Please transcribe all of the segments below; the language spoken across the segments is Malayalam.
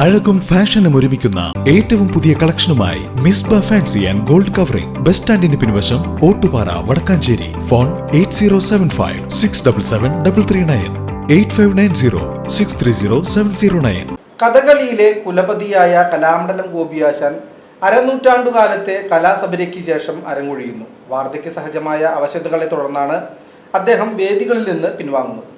അഴകും ഫാഷനും ഒരുമിക്കുന്ന ഏറ്റവും പുതിയ കളക്ഷനുമായി miss B fancy and gold covering. Bus സ്റ്റാൻഡിന് പിൻവശം Ottupara Vadakkanchery. Phone eight zero seven five six double seven double three nine. Eight five nine zero six three zero seven zero nine. കഥകളിയിലെ കുലപതിയായ കലാമണ്ഡലം ഗോപിയാശാൻ അരനൂറ്റാണ്ടുകാലത്തെ കലാസഭയ്ക്ക് ശേഷം അരങ്ങൊഴിയുന്നു. വാർദ്ധക്യ സഹജമായ അവശതകളെ തുടർന്നാണ് അദ്ദേഹം വേദികളിൽ നിന്ന് പിൻവാങ്ങുന്നത്.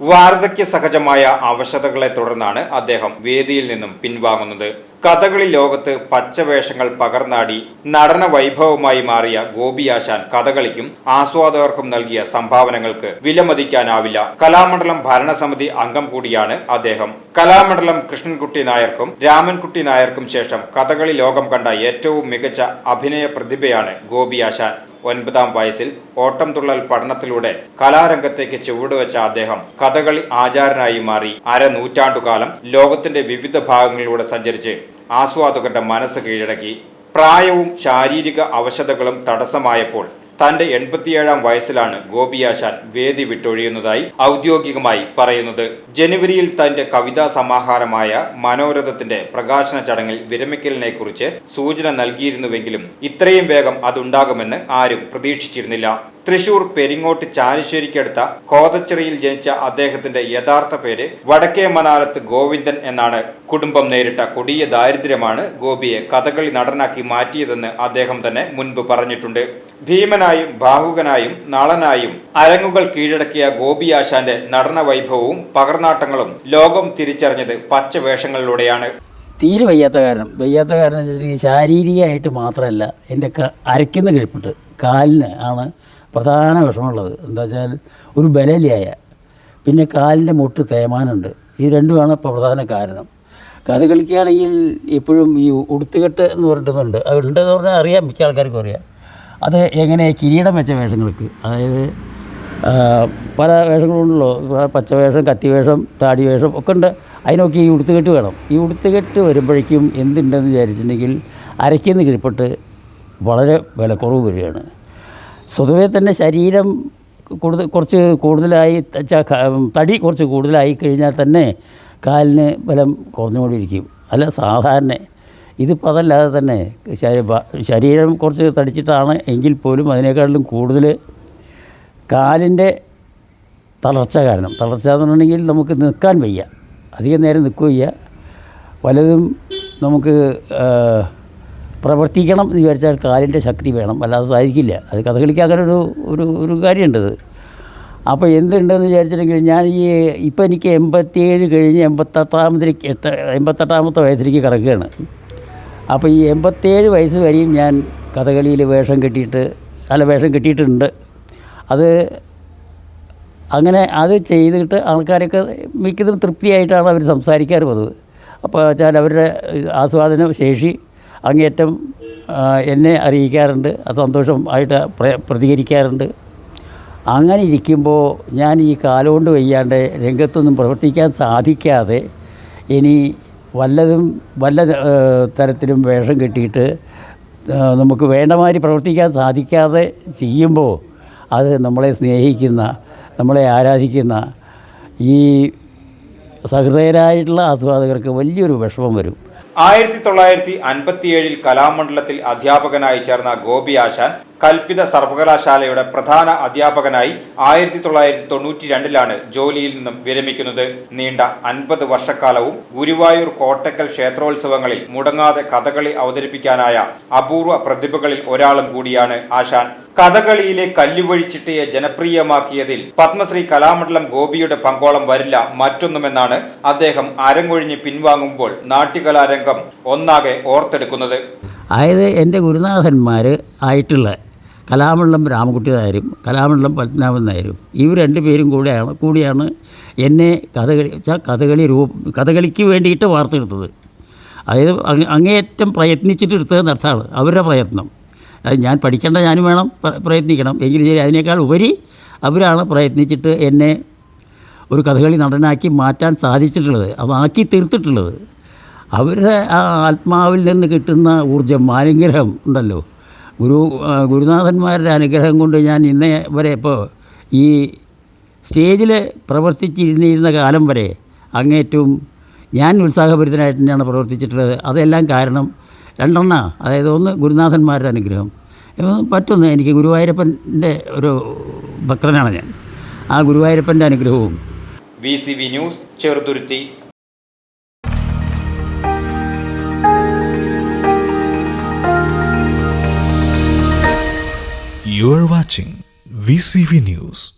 വാർദ്ധക്യ സഹജമായ അവശതകളെ തുടർന്നാണ് അദ്ദേഹം വേദിയിൽ നിന്നും പിൻവാങ്ങുന്നത്. കഥകളി ലോകത്ത് പച്ചവേഷങ്ങൾ പകർന്നാടി നടന വൈഭവമായി മാറിയ ഗോപിയാശാൻ കഥകളിക്കും ആസ്വാദകർക്കും നൽകിയ സംഭാവനകൾക്ക് വിലമതിക്കാനാവില്ല. കലാമണ്ഡലം ഭരണസമിതി അംഗം കൂടിയാണ് അദ്ദേഹം. കലാമണ്ഡലം കൃഷ്ണൻകുട്ടി നായർക്കും രാമൻകുട്ടി നായർക്കും ശേഷം കഥകളി ലോകം കണ്ട ഏറ്റവും മികച്ച അഭിനയ പ്രതിഭയാണ് ഗോപിയാശാൻ. ഒൻപതാം വയസ്സിൽ ഓട്ടം തുള്ളൽ പഠനത്തിലൂടെ കലാരംഗത്തേക്ക് ചുവടുവെച്ച അദ്ദേഹം കഥകളി ആചാരനായി മാറി. അരനൂറ്റാണ്ടുകാലം ലോകത്തിന്റെ വിവിധ ഭാഗങ്ങളിലൂടെ സഞ്ചരിച്ച് ആസ്വാദകരുടെ മനസ്സ് കീഴടക്കി. പ്രായവും ശാരീരിക അവശതകളും തടസ്സമായപ്പോൾ തന്റെ എൺപത്തിയേഴാം വയസ്സിലാണ് ഗോപിയാശാൻ വേദി വിട്ടൊഴിയുന്നതായി ഔദ്യോഗികമായി പറയുന്നത്. ജനുവരിയിൽ തന്റെ കവിതാ സമാഹാരമായ മനോരഥത്തിന്റെ പ്രകാശന ചടങ്ങിൽ വിരമിക്കലിനെ കുറിച്ച് സൂചന നൽകിയിരുന്നുവെങ്കിലും ഇത്രയും വേഗം അതുണ്ടാകുമെന്ന് ആരും പ്രതീക്ഷിച്ചിരുന്നില്ല. തൃശൂർ പെരിങ്ങോട്ട് ചാലിശ്ശേരിക്കടുത്ത കോതച്ചിറയിൽ ജനിച്ച അദ്ദേഹത്തിന്റെ യഥാർത്ഥ പേര് വടക്കേ മനാലത്ത് ഗോവിന്ദൻ എന്നാണ്. കുടുംബം നേരിട്ട കൊടിയ ദാരിദ്ര്യമാണ് ഗോപിയെ കഥകളി നടനാക്കി മാറ്റിയതെന്ന് അദ്ദേഹം തന്നെ മുൻപ് പറഞ്ഞിട്ടുണ്ട്. ഭീമനായും ബാഹുകനായും നളനായും അരങ്ങുകൾ കീഴടക്കിയ ഗോപി ആശാന്റെ നടന വൈഭവവും പകർനാട്ടങ്ങളും ലോകം തിരിച്ചറിഞ്ഞത് പച്ചവേഷങ്ങളിലൂടെയാണ് തീരെ വയ്യാത്ത കാരണം വയ്യാത്ത കാരണം ശാരീരികമായിട്ട് മാത്രമല്ല എന്റെ അരയ്ക്കുന്ന കിഴിപ്പിട്ട് കാലിന് ആണ് പ്രധാന വിഷമമുള്ളത്. എന്താ വെച്ചാൽ ഒരു ബലലിയായ പിന്നെ കാലിന്റെ മുട്ട് തേമാനുണ്ട് ഈ രണ്ടുമാണ് ഇപ്പോൾ പ്രധാന കാരണം. കഥകളിക്കാണെങ്കിൽ എപ്പോഴും ഈ ഉടുത്തുകെട്ട് എന്ന് പറഞ്ഞിട്ടുണ്ട് അത് ഉണ്ടെന്ന് പറഞ്ഞാൽ അറിയാം മിക്ക ആൾക്കാർക്കും അറിയാം. അത് എങ്ങനെ കിരീടം വെച്ച വേഷങ്ങൾക്ക് അതായത് പല വേഷങ്ങളുണ്ടല്ലോ പച്ചവേഷം കത്തിവേഷം താടി വേഷം ഒക്കെ ഉണ്ട്. അതിനൊക്കെ ഈ ഉടുത്തുകെട്ട് വേണം. ഈ ഉടുത്തുകെട്ട് വരുമ്പോഴേക്കും എന്തുണ്ടെന്ന് വിചാരിച്ചിട്ടുണ്ടെങ്കിൽ അരയ്ക്കുന്ന കിഴിപ്പെട്ട് വളരെ വിലക്കുറവ് വരികയാണ്. സ്വതവേ തന്നെ ശരീരം കൂടുതൽ കുറച്ച് കൂടുതലായി തടി കുറച്ച് കൂടുതലായി കഴിഞ്ഞാൽ തന്നെ കാലിന് ബലം കുറഞ്ഞുകൊണ്ടിരിക്കും. അല്ല സാധാരണ ഇതിപ്പോൾ അതല്ലാതെ തന്നെ ശരീരം കുറച്ച് തടിച്ചിട്ടാണ് എങ്കിൽ പോലും അതിനേക്കാളും കൂടുതൽ കാലിന്റെ തളർച്ച കാരണം. തളർച്ച എന്ന് പറഞ്ഞിട്ടുണ്ടെങ്കിൽ നമുക്ക് നിൽക്കാൻ വയ്യ. അധികം നേരം നിൽക്കുകയ്യ പലതും നമുക്ക് പ്രവർത്തിക്കണം എന്ന് വിചാരിച്ചാൽ കാലിന്റെ ശക്തി വേണം. അല്ലാതെ സാധിക്കില്ല. അത് കഥകളിക്ക് അങ്ങനെ ഒരു ഒരു ഒരു കാര്യമുണ്ടത് അപ്പോൾ എന്തുണ്ടെന്ന് വിചാരിച്ചിട്ടുണ്ടെങ്കിൽ ഞാൻ ഈ ഇപ്പം എനിക്ക് എൺപത്തിയേഴ് കഴിഞ്ഞ് എൺപത്തെട്ടാമതിലേക്ക് എട്ട് എൺപത്തെട്ടാമത്തെ വയസ്സിലേക്ക് കിടക്കുകയാണ്. അപ്പോൾ ഈ എൺപത്തേഴ് വയസ്സ് വരെയും ഞാൻ കഥകളിയിൽ വേഷം കെട്ടിയിട്ട് അല്ല വേഷം കെട്ടിയിട്ടുണ്ട്. അത് അങ്ങനെ അത് ചെയ്തിട്ട് ആൾക്കാരൊക്കെ മിക്കതും തൃപ്തിയായിട്ടാണ് അവർ സംസാരിക്കാറ് പതിവ് അപ്പോൾ വെച്ചാൽ അവരുടെ ആസ്വാദന ശേഷി അങ്ങേയറ്റം എന്നെ അറിയിക്കാറുണ്ട് അത് സന്തോഷമായിട്ട് പ്ര- പ്രതികരിക്കാറുണ്ട്. അങ്ങനെ ഇരിക്കുമ്പോൾ ഞാൻ ഈ കാലുകൊണ്ട് വയ്യാണ്ട് രംഗത്തൊന്നും പ്രവർത്തിക്കാൻ സാധിക്കാതെ ഇനി വല്ലതും വല്ല തരത്തിലും വേഷം കെട്ടിയിട്ട് നമുക്ക് വേണ്ടമാതിരി പ്രവർത്തിക്കാൻ സാധിക്കാതെ ചെയ്യുമ്പോൾ അത് നമ്മളെ സ്നേഹിക്കുന്ന നമ്മളെ ആരാധിക്കുന്ന ഈ സഹൃദയരായിട്ടുള്ള ആസ്വാദകർക്ക് വലിയൊരു വിഷമം വരും. ആയിരത്തി തൊള്ളായിരത്തി അൻപത്തിയേഴിൽ കലാമണ്ഡലത്തിൽ അധ്യാപകനായി ചേർന്ന ഗോപി ആശാൻ കൽപ്പിത സർവകലാശാലയുടെ പ്രധാന അധ്യാപകനായി ആയിരത്തി തൊള്ളായിരത്തി തൊണ്ണൂറ്റി രണ്ടിലാണ് ജോലിയിൽ നിന്നും വിരമിക്കുന്നത്. നീണ്ട അൻപത് വർഷക്കാലവും ഗുരുവായൂർ കോട്ടക്കൽ ക്ഷേത്രോത്സവങ്ങളിൽ മുടങ്ങാതെ കഥകളി അവതരിപ്പിക്കാനായ അപൂർവ പ്രതിഭകളിൽ ഒരാളും കൂടിയാണ് ആശാൻ. കഥകളിയിലെ കല്ലുവഴിച്ചിട്ടയെ ജനപ്രിയമാക്കിയതിൽ പത്മശ്രീ കലാമണ്ഡലം ഗോപിയുടെ പങ്കോളം വരില്ല മറ്റൊന്നുമെന്നാണ് അദ്ദേഹം അരങ്ങൊഴിഞ്ഞ് പിൻവാങ്ങുമ്പോൾ നാട്യകലാരംഗം ഒന്നാകെ ഓർത്തെടുക്കുന്നത്. അതായത് എന്റെ ഗുരുനാഥന്മാർ ആയിട്ടുള്ള കലാമണ്ഡലം രാമകുട്ടി നായരും കലാമണ്ഡലം പത്മനാഭൻ നായരും ഇവർ രണ്ട് പേരും കൂടെയാണ് കൂടിയാണ് എന്നെ കഥകളി കഥകളി രൂപ കഥകളിക്ക് വേണ്ടിയിട്ട് വാർത്തെടുത്തത്. അതായത് അങ്ങേയറ്റം പ്രയത്നിച്ചിട്ട് എടുത്തത് നടത്താണ് അവരുടെ പ്രയത്നം. അത് ഞാൻ പഠിക്കേണ്ട ഞാനും വേണം പ്രയത്നിക്കണം. എങ്കിലും ശരി അതിനേക്കാൾ ഉപരി അവരാണ് പ്രയത്നിച്ചിട്ട് എന്നെ ഒരു കഥകളി നടനാക്കി മാറ്റാൻ സാധിച്ചിട്ടുള്ളത്. അത് ആക്കി തീർത്തിട്ടുള്ളത്. അവരുടെ ആ ആത്മാവിൽ നിന്ന് കിട്ടുന്ന ഊർജം അനുഗ്രഹം ഉണ്ടല്ലോ. ഗുരു ഗുരുനാഥന്മാരുടെ അനുഗ്രഹം കൊണ്ട് ഞാൻ ഇന്നേ വരെ ഇപ്പോൾ ഈ സ്റ്റേജിൽ പ്രവർത്തിച്ചിരുന്നിരുന്ന കാലം വരെ അങ്ങേറ്റവും ഞാൻ ഉത്സാഹഭരിതനായിട്ട് തന്നെയാണ് പ്രവർത്തിച്ചിട്ടുള്ളത്. അതെല്ലാം കാരണം രണ്ടെണ്ണ. അതായത് ഒന്ന് ഗുരുനാഥന്മാരുടെ അനുഗ്രഹം. ഇപ്പം പറ്റുന്നു എനിക്ക് ഗുരുവായൂരപ്പന്റെ ഒരു ഭക്തനാണ് ഞാൻ. ആ ഗുരുവായൂരപ്പന്റെ അനുഗ്രഹവും. V C V news Cheruthuruthy. You are watching VCV News.